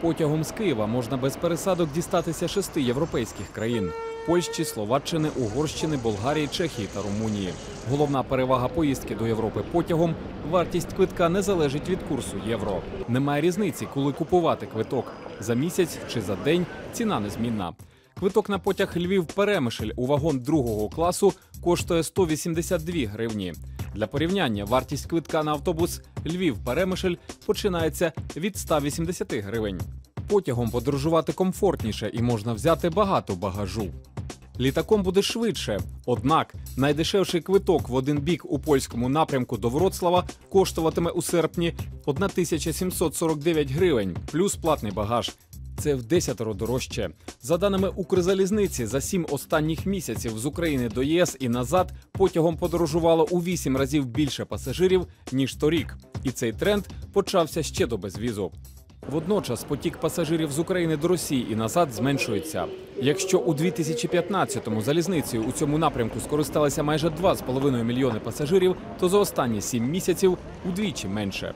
Потягом з Києва можна без пересадок дістатися шести європейських країн: Польщі, Словаччини, Угорщини, Болгарії, Чехії та Румунії. Головна перевага поїздки до Європи потягом вартість квитка не залежить від курсу євро. Немає різниці, коли купувати квиток за місяць чи за день. Ціна незмінна. Квиток на потяг Львів Перемишль у вагон другого класу коштує 182 гривні. Для порівняння вартість квитка на автобус Львів Перемишль починається від 180 гривень. Потягом подорожувати комфортніше і можна взяти багато багажу. Літаком буде швидше. Однак найдешевший квиток в один бік у польському напрямку до Вроцлава коштуватиме у серпні 1749 гривень, плюс платний багаж. Це в десятеро дорожче. За даними Укрзалізниці, за сім останніх місяців з України до ЄС і назад потягом подорожувало у вісім разів більше пасажирів ніж торік. І цей тренд почався ще до безвізу. Водночас потік пасажирів з України до Росії і назад зменшується. Якщо у 2015-му залізницею у цьому напрямку скористалися майже 2,5 мільйони пасажирів, то за останні 7 місяців удвічі менше.